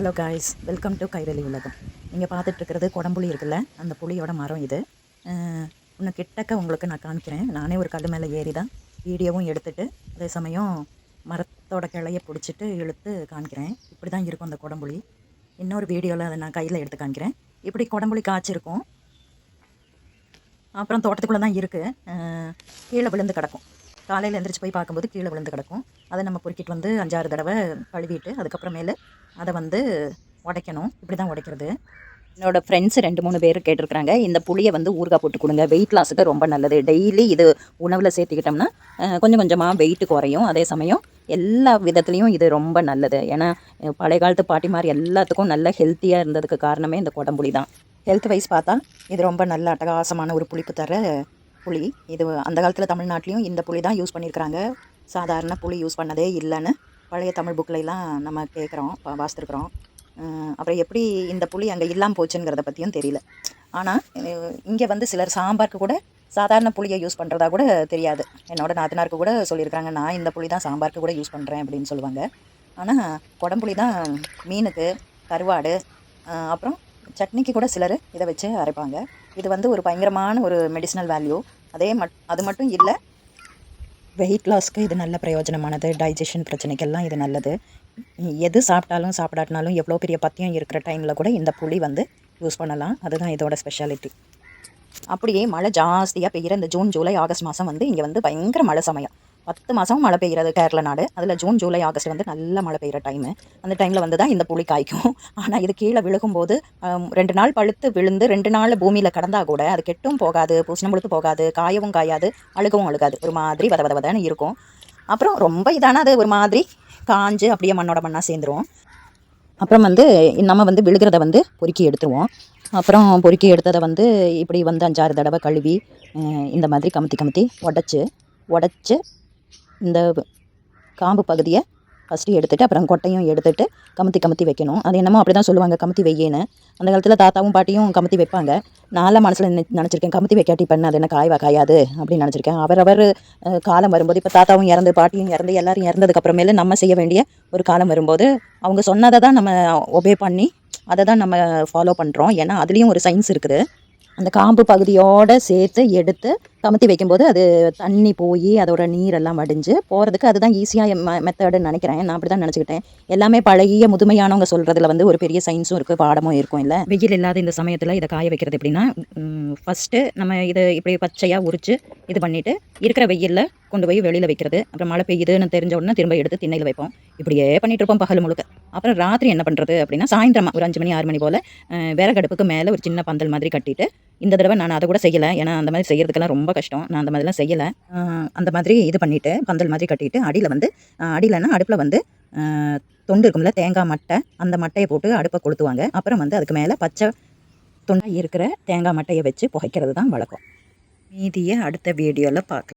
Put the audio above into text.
Hello guys welcome to Kairali உலகம் நீங்கள் பார்த்துட்ருக்கிறது குடம்புளி இருக்குல்ல? அந்த புளியோட மரம் இது. இன்னும் கிட்டக்க உங்களுக்கு நான் காமிக்கிறேன். நானே ஒரு கல் மேலே ஏறி தான் வீடியோவும் எடுத்துகிட்டு அதே சமயம் மரத்தோட கிளைய பிடிச்சிட்டு இழுத்து காமிக்கிறேன். இப்படி தான் இருக்கும் அந்த குடம்புளி இன்னொரு வீடியோவில் அதை நான் கையில் எடுத்து காமிக்கிறேன். இப்படி குடம்புளி காய்ச்சிருக்கும். அப்புறம் தோட்டத்துக்குள்ளே தான் இருக்குது கீழே விழுந்து கிடக்கும். காலையில் எந்திரிச்சு போய் பார்க்கும்போது கீழே விழுந்து கிடக்கும். அதை நம்ம பொறுக்கிட்டு வந்து அஞ்சாறு தடவை கழுவிட்டு அதுக்கப்புறமேலு அதை வந்து உடைக்கணும். இப்படி தான் உடைக்கிறது. என்னோடய ஃப்ரெண்ட்ஸ் ரெண்டு மூணு பேர் கேட்டிருக்கிறாங்க இந்த புளியை வந்து ஊறுகாய் போட்டு கொடுங்க. வெயிட் லாஸுக்கு ரொம்ப நல்லது. டெய்லி இது உணவில் சேர்த்துக்கிட்டோம்னா கொஞ்சம் கொஞ்சமாக வெயிட் குறையும். அதே சமயம் எல்லா விதத்துலேயும் இது ரொம்ப நல்லது. ஏன்னா பழைய காலத்து பாட்டிமார் எல்லாத்துக்கும் நல்ல ஹெல்த்தியாக இருந்ததுக்கு காரணமே இந்த குடம்புளி தான் ஹெல்த் வைஸ் பார்த்தா இது ரொம்ப நல்ல அட்டகாசமான ஒரு புளிப்பு தர புளி. இது அந்த காலத்தில் தமிழ்நாட்டிலையும் இந்த புளி தான் யூஸ் பண்ணியிருக்கிறாங்க சாதாரண புளி யூஸ் பண்ணதே இல்லைன்னு பழைய தமிழ் புக்கிலலாம் நம்ம கேட்குறோம் வாசித்துருக்குறோம். அப்புறம் எப்படி இந்த புளி அங்கே இல்லாமல் போச்சுங்கிறத பற்றியும் தெரியல. ஆனால் இங்கே வந்து சிலர் சாம்பாருக்கு கூட சாதாரண புளியை யூஸ் பண்ணுறதா கூட தெரியாது. என்னோடய நாத்தனாருக்கு கூட சொல்லியிருக்காங்க நான் இந்த புளி தான் சாம்பாருக்கு கூட யூஸ் பண்ணுறேன் அப்படின்னு சொல்லுவாங்க. ஆனால் குடம்புளி தான் மீனுக்கு கருவாடு அப்புறம் சட்னிக்கு கூட சிலர் இதை வச்சு அரைப்பாங்க. இது வந்து ஒரு பயங்கரமான ஒரு மெடிசனல் வேல்யூ அதே மட் அது மட்டும் இல்லை வெயிட் லாஸ்க்கு இது நல்ல பிரயோஜனமானது. டைஜஷன் பிரச்சனைக்கெல்லாம் இது நல்லது. எது சாப்பிட்டாலும் சாப்பிடாட்டினாலும் எவ்வளோ பெரிய பத்தியம் இருக்கிற டைமில் கூட இந்த புளி வந்து யூஸ் பண்ணலாம். அதுதான் இதோட ஸ்பெஷாலிட்டி அப்படியே மழை ஜாஸ்தியாக பெய்கிற இந்த ஜூன் ஜூலை ஆகஸ்ட் மாதம் வந்து இங்கே வந்து பயங்கர மழை சமயம். பத்து மாதம் மழை பெய்கிறது கேரள நாடு. அதில் ஜூன் ஜூலை ஆகஸ்ட் வந்து நல்ல மழை பெய்கிற டைமு அந்த டைமில் வந்து தான் இந்த புளி காய்க்கும். ஆனால் இது கீழே விழுகும்போது ரெண்டு நாள் பழுத்து விழுந்து ரெண்டு நாள் பூமியில் கடந்தால் கூட அது கெட்டும் போகாது பூசணம் முழுத்து போகாது காயவும் காயாது அழுகவும் அழுகாது. ஒரு மாதிரி வத வத வதன்னு இருக்கும். அப்புறம் ரொம்ப இதான அது? ஒரு மாதிரி காஞ்சு அப்படியே மண்ணோட மண்ணாக சேர்ந்துரும். அப்புறம் வந்து நம்ம வந்து விழுகிறத வந்து பொறுக்கி எடுத்துருவோம். அப்புறம் பொறுக்கி எடுத்ததை வந்து இப்படி வந்து அஞ்சாறு தடவை கழுவி இந்த மாதிரி கமுத்தி கமுத்தி உடச்சி உடச்சி இந்த காம்பு பகுதியை ஃபஸ்ட்டு எடுத்துட்டு அப்புறம் கொட்டையும் எடுத்துட்டு கமுத்தி கமுத்தி வைக்கணும். அது என்னமோ அப்படி தான் சொல்லுவாங்க கமுத்தி வையேன்னு. அந்த காலத்தில் தாத்தாவும் பாட்டியும் கமுத்தி வைப்பாங்க. நான்லாம் மனசில் நினச்சிருக்கேன் கமுத்தி வைக்காட்டி பண்ண அது என்ன காய்வா காயாது அப்படின்னு நினச்சிருக்கேன். அவரவர் காலம் வரும்போது இப்போ தாத்தாவும் இறந்து பாட்டியும் இறந்து எல்லாரும் இறந்ததுக்கப்புறமேலு நம்ம செய்ய வேண்டிய ஒரு காலம் வரும்போது அவங்க சொன்னதை தான் நம்ம ஒபே பண்ணி அதை தான் நம்ம ஃபாலோ பண்ணுறோம் ஏன்னா அதுலேயும் ஒரு சயின்ஸ் இருக்குது. அந்த காம்பு பகுதியோடு சேர்த்து எடுத்து கமுத்தி வைக்கும்போது அது தண்ணி போய் அதோட நீரெல்லாம் வடிஞ்சு போகிறதுக்கு அதுதான் ஈஸியாக மெத்தடுன்னு நினைக்கிறேன். நான் அப்படி தான் நினச்சிக்கிட்டேன். எல்லாமே பழகிய முதுமையானவங்க சொல்கிறதுல வந்து ஒரு பெரிய சயின்ஸும் இருக்குது பாடமும் இருக்கும் இல்லை? வெயில் இல்லாத இந்த சமயத்தில் இதை காய வைக்கிறது எப்படின்னா ஃபஸ்ட்டு நம்ம இதை இப்படி பச்சையாக உரித்து இது பண்ணிவிட்டு இருக்கிற வெயிலில் கொண்டு போய் வெளியில் வைக்கிறது. அப்புறம் மழை பெய்யுதுன்னு தெரிஞ்ச உடனே திரும்ப எடுத்து திண்ணையில் வைப்போம். இப்படியே பண்ணிகிட்டு இருப்போம் பகல் முழுக்க. அப்புறம் ராத்திரி என்ன பண்ணுறது அப்படின்னா சாயந்தரமாக ஒரு அஞ்சு மணி ஆறு மணி போல் விறகடுப்புக்கு மேலே ஒரு சின்ன பந்தல் மாதிரி கட்டிட்டு இந்த தடவை நான் அதை கூட செய்யலை. ஏன்னா அந்த மாதிரி செய்கிறதுக்கெல்லாம் ரொம்ப கஷ்டம். நான் அந்த மாதிரிலாம் செய்யலை. அந்த மாதிரி இது பண்ணிவிட்டு பந்தல் மாதிரி கட்டிட்டு அடியில் வந்து அடியிலன்னா அடுப்பில் வந்து தொண்டு இருக்கும்ல தேங்காய் மட்டை அந்த மட்டையை போட்டு அடுப்பை கொளுத்துவாங்க. அப்புறம் வந்து அதுக்கு மேலே பச்சை தொண்டாக இருக்கிற தேங்காய் மட்டையை வச்சு புகைக்கிறது தான் வழக்கம். மீதியை அடுத்த வீடியோவில் பார்க்கலாம்